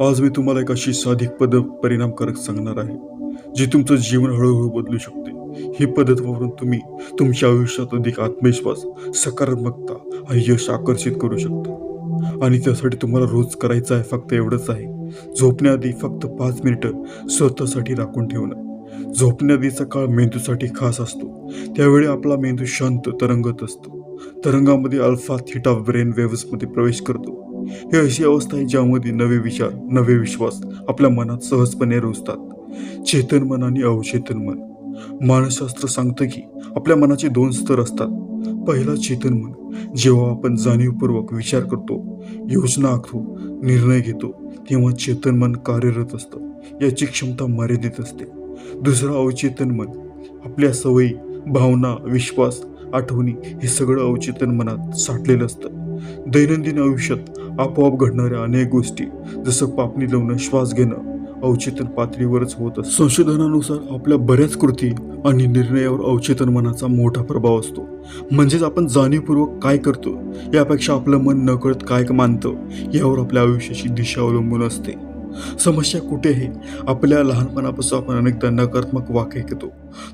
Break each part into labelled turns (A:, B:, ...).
A: आज मी तुम्हाला एक अशी साधिक पद्धत परिणामकारक सांगणार आहे जी तुमचं जीवन हळूहळू बदलू शकते. ही पद्धत वापरून तुम्ही तुमच्या आयुष्यात अधिक आत्मविश्वास सकारात्मकता आणि यश आकर्षित करू शकता. आणि त्यासाठी तुम्हाला रोज करायचं आहे फक्त एवढंच आहे. झोपण्याआधी फक्त पाच मिनिटं स्वतःसाठी राखून ठेवणं. झोपण्याआधीचा काळ मेंदूसाठी खास असतो. त्यावेळी आपला मेंदू शांत तरंगत असतो. तरंगामध्ये अल्फा थिटा ब्रेन वेव्समध्ये प्रवेश करतो. ही अशी अवस्था आहे ज्यामध्ये नवे विचार नवे विश्वास आपल्या मनात सहजपणे रुजतात. चेतन मन आणि अवचेतन मन. मानसशास्त्र सांगतं की आपल्या मनाचे दोन स्तर असतात. पहिला चेतन मन जेव्हा आपण जाणीवपूर्वक विचार करतो योजना आखतो निर्णय घेतो तेव्हा चेतन मन कार्यरत असतं याची क्षमता मर्यादित असते. दुसरं अवचेतन मन आपल्या सवयी भावना विश्वास आठवणी हे सगळं अवचेतन मनात साठलेलं असतं. दैनंदिन आयुष्यात आपोआप घडणाऱ्या अनेक गोष्टी जसं पापणी लावणं श्वास घेणं अवचेतन पातळीवरच होत संशोधनानुसार आपल्या बऱ्याच कृती आणि निर्णयावर अवचेतन मनाचा मोठा प्रभाव असतो. म्हणजेच आपण जाणीवपूर्वक काय करतो यापेक्षा आपलं मन नकळत काय मानतं यावर आपल्या आयुष्याची दिशा अवलंबून असते. समस्या कुठे आहे आपल्या लहानपणापासून आपण अनेकदा नकारात्मक वाक्य घेतो.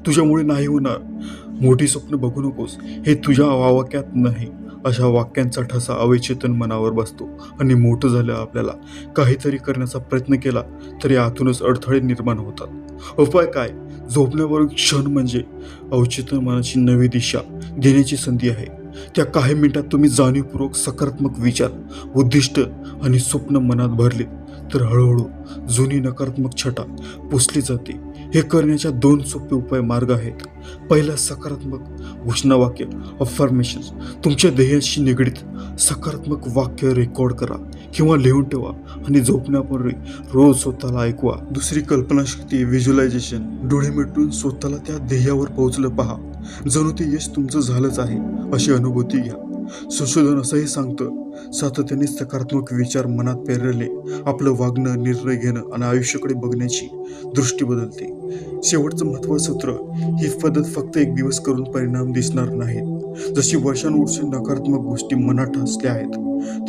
A: तुझ्यामुळे नाही होणार. मोठी स्वप्न बघू नकोस. हे तुझ्या वावाक्यात नाही. अशा वाक्यांचा ठसा अवचेतन मनावर बसतो आणि मोठं झालं आपल्याला. काहीतरी करण्याचा प्रयत्न केला तरी आतूनच अडथळे निर्माण होतात. उपाय काय? झोपण्याबरोबर क्षण म्हणजे अवचेतन मनाची नवी दिशा देण्याची संधी आहे. त्या काही मिनिटात तुम्ही जाणीवपूर्वक सकारात्मक विचार उद्दिष्ट आणि स्वप्न मनात भरले तर हळूहळू जुनी नकारात्मक छटा पुसली जाते. हे करण्याच्या दोन सोपे उपाय मार्ग आहेत. पहिला सकारात्मक घोषणावाक्य अफर्मेशन तुमच्या ध्येयाशी निगडीत सकारात्मक वाक्य रेकॉर्ड करा किंवा लिहून ठेवा आणि झोपण्यापूर्वी रोज स्वतःला ऐकवा. दुसरी कल्पनाशक्ती व्हिज्युलायझेशन डोळे मिटून स्वतःला त्या ध्येयावर पोहोचलं पहा. जणू ते यश तुमचं झालंच आहे अशी अनुभूती घ्या. संशोधन असंही सांगतं सातत्याने सकारात्मक विचार मनात पेरले आपलं वागणं निर्णय घेणं आणि आयुष्याकडे बघण्याची दृष्टी बदलते. शेवटचं महत्त्वाचं सूत्र ही पद्धत फक्त एक दिवस करून परिणाम दिसणार नाहीत. जशी वर्षानुवर्षे नकारात्मक गोष्टी मनात ठसल्या आहेत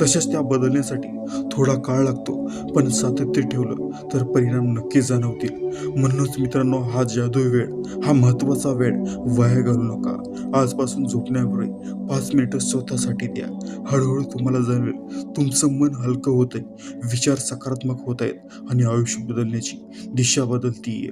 A: तशाच त्या बदलण्यासाठी थोडा काळ लागतो. पण सातत्य ठेवलं तर परिणाम नक्की जाणवतील. म्हणूनच मित्रांनो हा जादू वेळ हा महत्त्वाचा वेळ वाया घालू नका. आजपासून झोपण्यापूर्वी पाच मिनिटं स्वतःसाठी द्या. हळूहळू तुम्हाला जाणवेल तुमचं मन हलकं होतंय आहे विचार सकारात्मक होत आहेत आणि आयुष्य बदलण्याची दिशा बदलतीये.